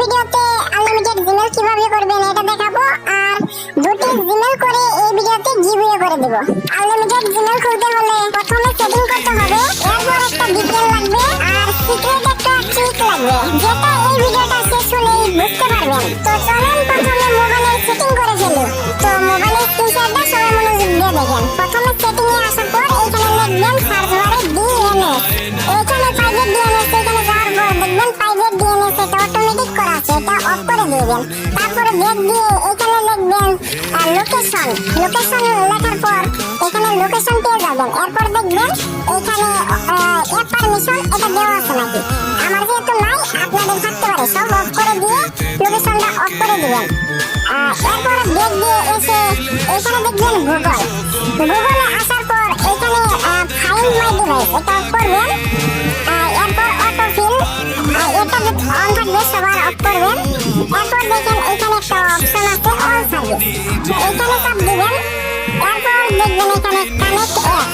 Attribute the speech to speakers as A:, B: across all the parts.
A: ভিডিওতে unlimited Gmail কীভাবে করবেন এটা দেখাবো, আর দুটি জিমেল করে এই ভিডিওতে গিভওয়ে করে দেব। আনলিমিটেড জিমেল খুলতে হলে প্রথমে সেটিং করতে হবে, এরপর একটা ডিটেইল লাগবে, আর সিক্রেট একটা ট্রিক লাগবে, যেটা এই ভিডিওটা শেষ হলেই বুঝতে পারবেন। তো চলুন প্রথমে দিবেন তারপরে ব্যাক দিয়ে এখানে লিখবেন লোকেশন লোকেশন লেখার পর এখানে লোকেশন পেয়ে যাবেন। এরপর দেখবেন এখানে অ্যাপ পারমিশন এটা দেওয়া আছে নাকি। আমার যেহেতু নাই, আপনাদের থাকতে পারে। সব অফ করে দিয়ে লোকেশনটা অফ করে দিবেন। এরপর ব্যাক দিয়ে এসে এখানে দেখবেন গুগল গুগলে আসার পর এখানে ফাইন্ড মাই ডিভাইস এটা করবেন। এখানে চাপ দিবেন এরপর দেখবেন এখানে কানেক্ট অ্যাপ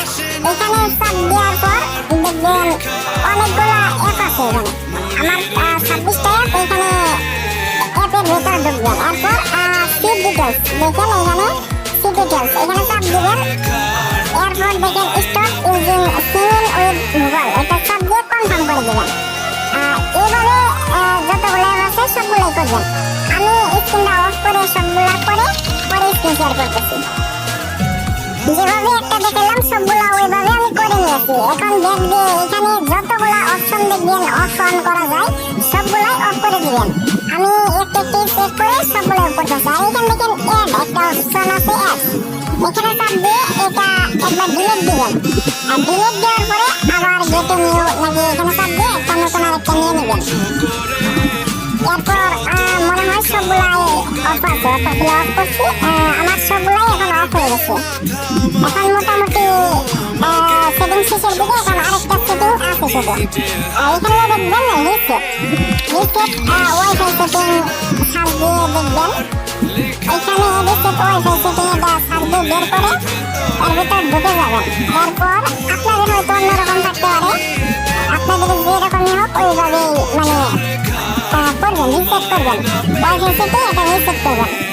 A: এখানে চাপ দেওয়ার পর দেখবেন অনেকগুলো অ্যাপ আছে এখানে। আমার ছাব্বিশটা অ্যাপ এখানে অ্যাপের ভেতর ঢুকবেন। এরপর সিট ডিটেলস দেখেন এখানে সিট ডিটেলস এখানে চাপ দিবেন এরপর দেখেন stop using Gmail with Google এটা চাপ দিয়ে কনফার্ম করে দিবেন। এইভাবে যতগুলো অ্যাপ আছে সবগুলোই করবেন। শেয়ার করতেছি। যেভাবে একটা দেখালাম, সবগুলা ওইভাবে আমি করে নিয়েছি। এখন দেখবে এখানে যতগুলা অপশন দেখবেন অফ অন করা যায়, সবগুলাই অফ করে দিবেন। আমি একটা একটা চেক করে সবগুলো করতেছি। আর এখানে দেখেন অ্যাড একটা অপশন আছে অ্যাড এখানে চাপ দিয়ে এটা একবার ডিলিট দিবেন। আর ডিলিট দেওয়ার পরে আবার গেটে নিউ নাকি এখানে চাপ দিয়ে একটা নতুন আরেকটা নিয়ে নেবেন। এরপর হয় সবগুলাই অফ আছে অটোগুলো অফ করছি। আমার সবগুলাই এখন অফ হয়ে গেছে। এখন মোটামুটি সেটিং শেষের দিকে এখন আরেকটা সেটিং আছে শুধু এখানে দেখবেন reset reset WiFi setting search দিয়ে দেখবেন। এখানে রিসেট ওয়াইফাই সেটিং এটা সার্চ দিয়ে বের করে এর ভিতর ঢুকে যাবেন। এরপর আপনাদের হয়তো অন্যরকম থাকতে পারে। আপনাদের যেরকমই হোক আহ,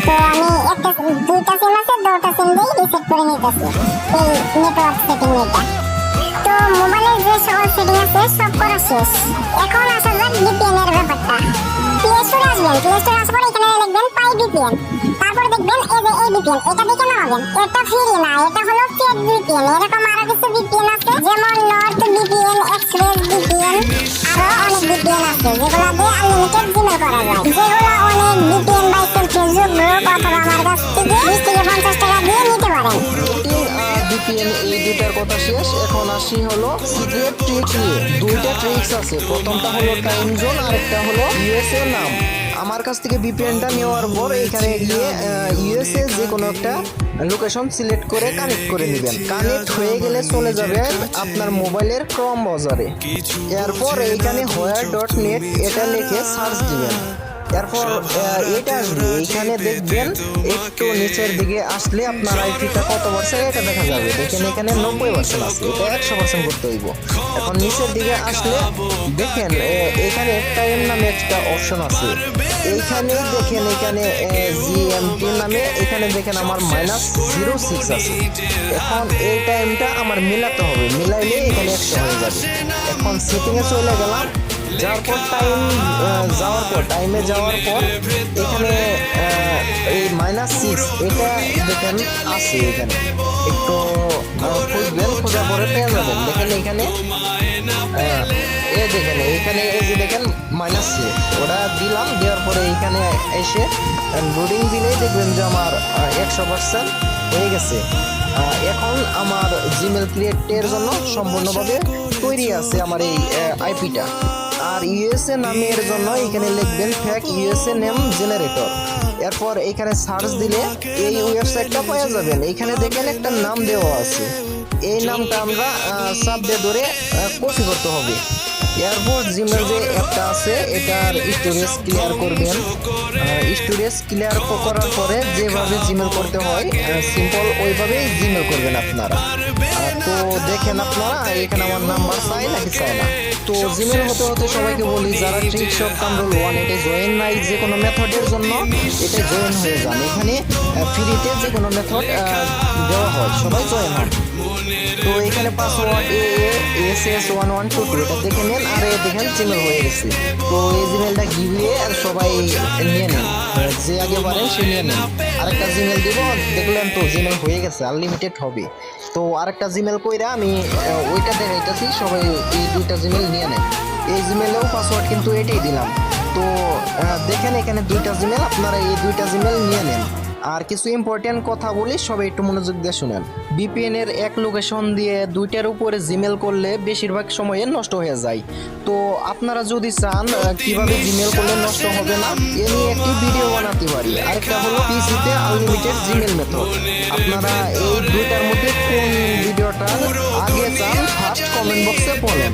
A: তো আমি একটা দুইটা সিম করে শেষ। এখন আসা যাক ভিপিএন এর ব্যাপারটা। প্লে স্টোরে আসবেন প্লে স্টোরে আসার পর এখানে লিখবেন পাই তারপর দেখবেন এই ভিপিএন এটা দেখে নামাবেন এটা ফ্রি না, এটা হলো পেড ভিপিএন এরকম আরও কিছু ভিপিএন আছে, যেমন নর্থ ভিপিএন এক্সপ্রেস ভিপিএন আরও অনেক ভিপিএন আছে যেগুলো দিয়ে আনলিমিটেড জিমেল করা যায়। যেগুলো অনেক ভিপিএন বাইসেল ফেসবুক গ্রুপ অথবা আমার কাছ থেকে বিশ থেকে পঞ্চাশ টাকা দিয়ে নিতে পারেন।
B: ভিপিএন এই দুইটার কথা শেষ। এখন আসি হলো সিক্রেট ট্রিক নিয়ে। দুইটা ট্রিক্স আছে। প্রথমটা হলো টাইম জোন আরেকটা হলো ইউএসএ নাম। আমার কাছ থেকে ভিপিএনটা নেওয়ার পর এখানে গিয়ে ইউএসএ যে কোনো একটা লোকেশন সিলেক্ট করে কানেক্ট করে নেবেন। কানেক্ট হয়ে গেলে চলে যাবে আপনার মোবাইলের ক্রম বাজারে এরপর এইখানে হোয়ার ডট নেট এটা লিখে সার্চ দিবেন। এরপর এটা আসবে দেখবেন, একটু নিচের দিকে আসলে আপনার আইপিটা কত পার্সেন্ট এটা দেখা যাবে। দেখেন এখানে নব্বই পার্সেন্ট আছে, এটা একশো পার্সেন্ট করতে হইব। এখন নিচের দিকে আসলে দেখেন এখানে টাইম নামে একটা অপশন আছে। এইখানে দেখেন, এখানে জিএমটি নামে, এখানে দেখেন আমার মাইনাস জিরো সিক্স আছে। এখন এই টাইমটা আমার মিলাতে হবে মিলাইলে এখানে একশো হয়ে যাবে। এখন সেটিংয়ে চলে গেলাম। যাওয়ার পর টাইম যাওয়ার পর টাইমে যাওয়ার পর এখানে এই মাইনাস সিক্স এটা দেখেন আছে এখানে। একটু খুঁজবেন, খোঁজার পরে পেয়ে যাবেন। দেখেন এখানে এ দেখেন এইখানে এই যে দেখেন মাইনাস সিক্স ওটা দিলাম, দেওয়ার পরে এইখানে এসে লোডিং দিলেই দেখবেন যে আমার একশো পার্সেন্ট হয়ে গেছে। এখন আমার জিমেল ক্রিয়েটের জন্য সম্পূর্ণভাবে তৈরি আছে আমার এই আইপিটা আর ইউএসএ নামের জন্য এখানে লিখবেন ফ্যাক ইউএসএ নেম জেনারেটর এরপর এখানে সার্চ দিলে এই ওয়েবসাইটটা পাওয়া যাবেন। এখানে দেখেন একটা নাম দেওয়া আছে। এই নামটা আমরা সাব দিয়ে ধরে কপি করতে হবে। এরপর জিমেল যে অ্যাপটা আছে, এটার স্টোরেজ ক্লিয়ার করবেন। স্টোরেজ ক্লিয়ার করার পরে যেভাবে জিমেল করতে হয় সিম্পল ওইভাবেই জিমেল করবেন আপনারা। তো দেখেন আপনারা, এখানে আমার নাম্বার চাই, নাকি চাই না? তো জিমেল হতে হতে সবাইকে বলি, যারা ট্রিক শপ কামরুল ওয়ান এটা জয়েন নাই, যে কোনো মেথডের জন্য এটা জয়েন হয়ে যান। এখানে ফ্রিতে যে কোনো মেথড দেওয়া হয়, সবাই জয়েন হন তো এখানে password A S S one one two two এটা দেখে নেন, আর দেখেন জিমেল হয়ে গেছে। তো এই জিমেলটা গিয়ে সবাই নিয়ে নেন। যে আগে পারেন, সে নিয়ে নেন। আরেকটা জিমেল দিব, দেখলেন তো জিমেল হয়ে গেছে আনলিমিটেড হবে। তো আরেকটা জিমেল কইরা আমি ওইটা দেখাইতেছি, সবাই এই দুইটা জিমেল নিয়ে নেন। এই জিমেলেও পাসওয়ার্ড কিন্তু এটাই দিলাম। তো দেখেন এখানে দুইটা জিমেল আপনারা এই দুইটা জিমেল নিয়ে নেন। আর কিছু ইম্পর্টেন্ট কথা বলি, সবাই একটু মনোযোগ দিয়ে শুনেন। বিপিএন এর এক লোকেশন দিয়ে দুইটার উপরে জিমেল করলে বেশিরভাগ সময়ে নষ্ট হয়ে যায়। তো আপনারা যদি চান কীভাবে জিমেল করলে নষ্ট হবে না, এ নিয়ে একটি ভিডিও বানাতে পারি। আরেকটা হলো পিসিতে আনলিমিটেড জিমেল মেথড আপনারা এই দুইটার মধ্যে কোন ভিডিওটা আগে চান ফার্স্ট কমেন্ট বক্সে বলেন।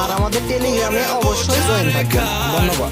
B: আর আমাদের টেলিগ্রামে অবশ্যই জয়েন থাকবেন। ধন্যবাদ।